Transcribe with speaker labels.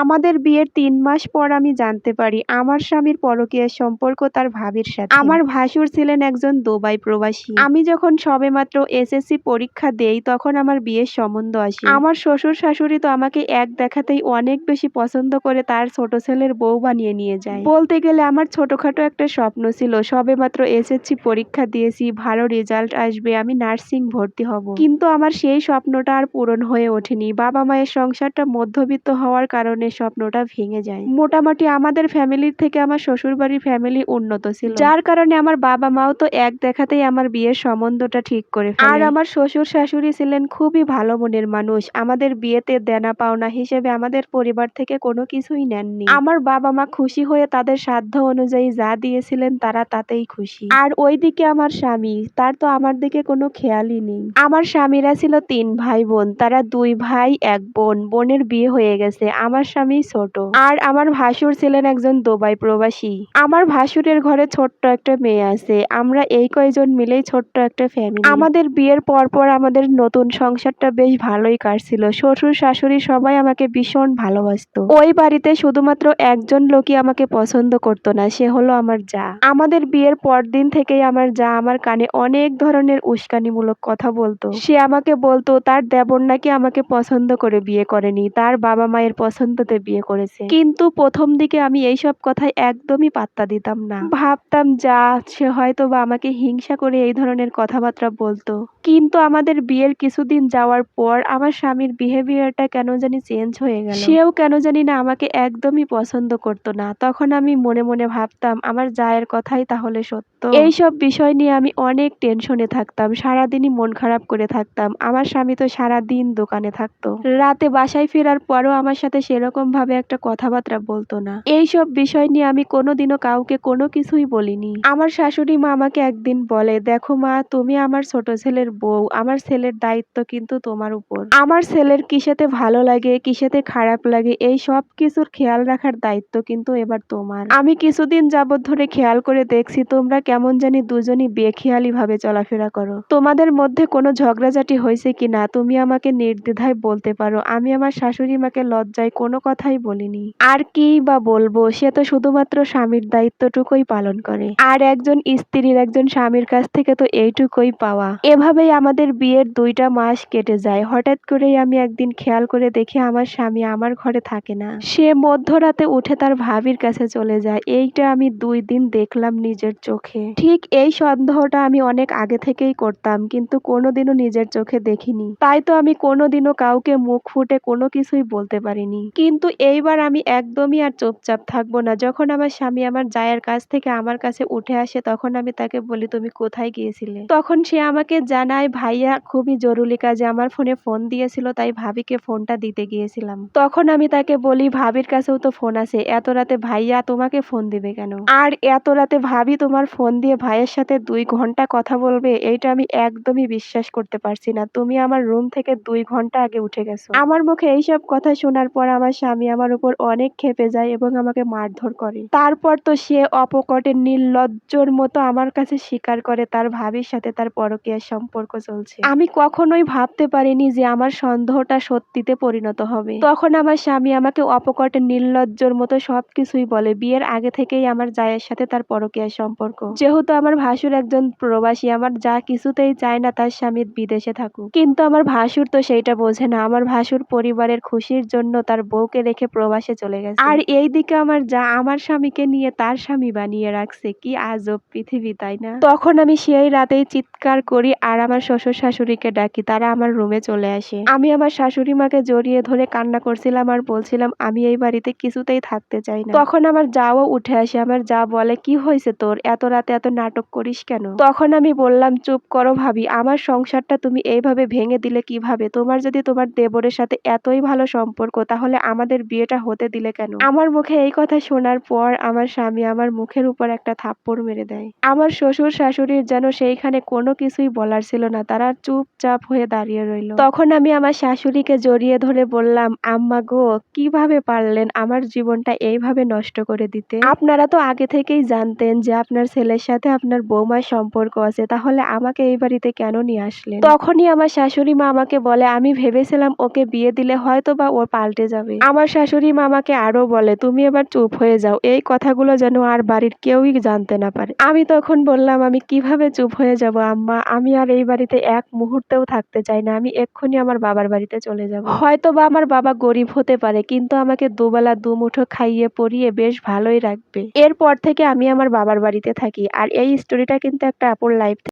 Speaker 1: আমাদের বিয়ের তিন মাস পর আমি জানতে পারি আমার স্বামীর পরকীয়ার সম্পর্ক তার ভাবির সাথে। আমার ভাসুর ছিলেন একজন দুবাই প্রবাসী। আমি যখন সবেমাত্র এসএসসি পরীক্ষা দেই তখন আমার বিয়ের সম্বন্ধ আসে। আমার শ্বশুর শাশুড়ি তো আমাকে এক দেখাতেই অনেক বেশি পছন্দ করে তার ছোট ছেলের বউ বানিয়ে নিয়ে যায়। বলতে গেলে আমার ছোটখাটো একটা স্বপ্ন ছিল সবেমাত্র এসএসসি পরীক্ষা দিয়েছি ভালো রেজাল্ট আসবে আমি নার্সিং ভর্তি হব। কিন্তু আমার সেই স্বপ্নটা আর পূরণ হয়ে ওঠেনি। বাবা মায়ের সংসারটা মধ্যবিত্ত হওয়ার কারণে স্বপ্নটা ভেঙে যায়। মোটামুটি আমাদের ফ্যামিলির থেকে আমার শ্বশুর বাড়ির ফ্যামিলি উন্নত ছিল। যার কারণে আমার বাবা মাও তো এক দেখাতেই আমার বিয়ের সম্বন্ধটা ঠিক করে ফেলে। আর আমার শ্বশুর শাশুড়ি ছিলেন খুবই ভালো মনের মানুষ। আমাদের বিয়েতে দেনা পাওনা হিসেবে আমাদের পরিবার থেকে কোনো কিছুই নেননি। আমার বাবা মা খুশি হয়ে তাদের সাধ্য অনুযায়ী যা দিয়েছিলেন তারা তাতেই খুশি। আর ওইদিকে আমার স্বামী তার তো আমার দিকে কোনো খেয়ালই নেই। আমার স্বামীরা ছিল তিন ভাই বোন তারা দুই ভাই এক বোন। বোনের বিয়ে হয়ে গেছে। আমার স্বামী ছোট। আর আমার ভাসুর ছিলেন একজন দুবাই প্রবাসী। আমার ভাসুরের ঘরে ছোট্ট একটা মেয়ে আছে। আমরা এই কয়জন মিলেই ছোট্ট একটা ফ্যামিলি আমাদের বিয়ের পর পর আমাদের নতুন সংসারটা বেশ ভালোই কাটছিল। শ্বশুর, শাশুড়ি সবাই আমাকে ভীষণ ভালোবাসতো। ওই বাড়িতে শুধুমাত্র একজন লোকই আমাকে পছন্দ করতো না, সে হলো আমার যা। আমাদের বিয়ের পর দিন থেকেই আমার যা আমার কানে অনেক ধরনের উস্কানিমূলক কথা বলতো। সে আমাকে বলতো, তার দেবর নাকি আমাকে পছন্দ করে বিয়ে করেনি। তার বাবা মায়ের পছন্দতে বিয়ে করেছে। কিন্তু প্রথম দিকে আমি এইসব কথায় একদমই পাত্তা দিতাম না। ভাবতাম যা সে হয়তো বা আমাকে হিংসা করে এই ধরনের কথাবার্তা বলতো। কিন্তু আমাদের বিয়ের কিছুদিন যাওয়ার পর আমার স্বামীর বিহেভিয়ারটা কেন জানি চেঞ্জ হয়ে গেল। সেও কেন জানি না আমাকে একদমই পছন্দ করতো না। তখন আমি মনে মনে ভাবতাম আমার জায়ের কথাই তাহলে সত্য। এইসব বিষয় নিয়ে আমি অনেক টেনশনে থাকতাম সারাদিনই মন খারাপ করে থাকতাম। আমার স্বামী তো সারাদিন দোকানে থাকতো। রাতে বাসায় ফেরার পরও আমার সাথে সেরকম ভাবে একটা কথাবার্তা বলতো না। এইসব বিষয় নিয়ে আমি কোনোদিনও কাউকে কোনো কিছুই বলিনি। আমার শাশুড়ি মা আমাকে একদিন বলে, দেখো মা, তুমি আমার ছোট ছেলের বউ। আমার ছেলের দায়িত্ব কিন্তু তোমার উপর। আমার ছেলের কিসেতে ভালো লাগে, কিসেতে খারাপ লাগে, এই সব কিছুর খেয়াল রাখার দায়িত্ব কিন্তু এবার তোমার। আমি কিছুদিন যাবৎ ধরে খেয়াল করে দেখছি, তোমরা কেমন জানি দুজনই বেখেয়ালি ভাবে চলাফেরা করো। তোমাদের মধ্যে কোনো ঝগড়াঝাটি হয়েছে কিনা, তুমি আমাকে নির্দ্বিধায় বলতে পারো। আমি আমার শাশুড়ি মাকে লজ্জায় কোনো কথাই বলিনি। আর কি বা বলব, সে তো শুধুমাত্র স্বামীর দায়িত্বটুকুই পালন করে। আর একজন স্ত্রীর একজন স্বামীর কাছ থেকে তো এইটুকুই পাওয়া। এভাবেই আমাদের বিয়ের দুইটা মাস কেটে যায়। হঠাৎ করেই আমি একদিন খেয়াল করে দেখি আমার স্বামী আমার ঘরে থাকে না। সে মধ্যরাতে উঠে তার ভাবির কাছে চলে যায়। এইটা আমি দুই দিন দেখলাম নিজের চোখে। ঠিক এই সন্দেহটা আমি অনেক আগে থেকেই করতাম, কিন্তু কোনোদিনও নিজের চোখে দেখিনি। তাই তো আমি কোনোদিনও কাউকে মুখ ফুটে কোনো কিছুই বলতে পারিনি। কিন্তু এইবার আমি একদমই আর চুপচাপ থাকব না। যখন আমার স্বামী আমার জায়ের কাছ থেকে আমার কাছে উঠে আসে, তখন আমি তাকে বলি, তুমি কোথায় গিয়েছিলে? তখন সে আমাকে জানায়, ভাইয়া, খুবই জরুরি কাজে আমার ফোনে ফোন দিয়েছিল, তাই ভাবিকে ফোনটা দিতে গিয়েছিলাম। তখন আমি তাকে বলি, ভাবির কাছেও তো ফোন আছে, এত রাতে ভাইয়া তোমাকে ফোন দিবে কেন? আর এত রাতে ভাবি তোমার ফোন দিয়ে ভাইয়ের সাথে দুই ঘণ্টা কথা বলবে, এইটা আমি একদমই বিশ্বাস করতে পারছি না। তুমি আমার রুম থেকে দুই ঘণ্টা আগে উঠে গেছো। আমার মুখে এইসব কথা শোনার পর আমার স্বামী আমার উপর অনেক ক্ষেপে যায় এবং আমাকে মারধর করে। তারপর তো সে অপকটে নির্লজ্জর মতো আমার কাছে স্বীকার করে তার ভাবির সাথে তার পরকীয়ার সম্পর্ক চলছে। আমি কখনোই ভাবতে পারিনি যে আমার সন্দেহটা সত্যিতে পরিণত হবে। তখন আমার স্বামী আমাকে অপকটে নির্লজ্জর মতো সবকিছুই বলে, বিয়ের আগে থেকেই আমার জায়ের সাথে তার পরকীয়ার সম্পর্ক। যেহেতু আমার ভাসুর একজন প্রবাসী, আমার যা কিছুতেই চায় না তার স্বামী বিদেশে থাকুক। কিন্তু আমার ভাসুর তো সেইটা বোঝে না। আমার ভাসুর পরিবারের খুশির জন্য তার বউকে রেখে প্রবাসে চলে গেছে। আর এই দিকে আমার যা, আমার স্বামীকে নিয়ে তার স্বামী বানিয়ে রাখছে। কি আজব পৃথিবী, তাই না? তখন আমি সেই রাতেই চিৎকার করি আর আমার শ্বশুর শাশুড়িকে ডাকি। তারা আমার রুমে চলে আসে। আমি আমার শাশুড়ি মাকে জড়িয়ে ধরে কান্না করছিলাম আর বলছিলাম, আমি এই বাড়িতে কিছুতেই থাকতে চাই না। তখন আমার যাও উঠে আসে। আমার যা বলে, কি হয়েছে তোর? এত রাতে এত নাটক করিস কেন? তখন আমি বললাম, চুপ করো ভাবি, আমার সংসারটা তুমি এইভাবে ভেঙে দিলে কীভাবে? তোমার যদি তোমার দেবরের সাথে এতই ভালো সম্পর্ক, তাহলে আমাদের বিয়েটা হতে দিলে কেন? আমার মুখে এই কথা শোনার পর আমার স্বামী আমার মুখের উপর একটা থাপ্পড় মেরে দেয়। আমার শ্বশুর শাশুড়ির যেন সেইখানে কোনো কিছুই বলার ছিল না তারা চুপচাপ হয়ে দাঁড়িয়ে রইল। তখন আমি আমার শাশুড়িকে জড়িয়ে ধরে বললাম আম্মা গো কীভাবে পারলেন আমার জীবনটা এইভাবে নষ্ট করে দিতে? আপনারা তো আগে থেকেই জানতেন যে আপনার ছেলের সাথে আপনার বৌমার সম্পর্ক আছে তাহলে আমাকে এই বাড়িতে কেন নিয়ে আসলেন? তখনই আমার শাশুড়ি মা আমাকে বলে আমি ভেবেছিলাম ওকে বিয়ে দিলে হয়তো বা ওর পাল্টে যাবে। আমার শাশুড়ি মামাকে আরও বলে, তুমি এবার চুপ হয়ে যাও। এই কথাগুলো যেন আর বাড়ির কেউই জানতে না পারে। আমি তখন বললাম, আমি কীভাবে চুপ হয়ে যাব আম্মা? আমি আর এই বাড়িতে এক মুহূর্তেও থাকতে চাই না। আমি এক্ষুনি আমার বাবার বাড়িতে চলে যাব। হয়তো বা আমার বাবা গরিব হতে পারে, কিন্তু আমাকে দুবেলা দুমুঠো খাইয়ে পরিয়ে বেশ ভালোই রাখবে। এরপর থেকে আমি আমার বাবার বাড়িতে থাকি, আর এই স্টোরিটা কিন্তু একটা আপুর লাইফ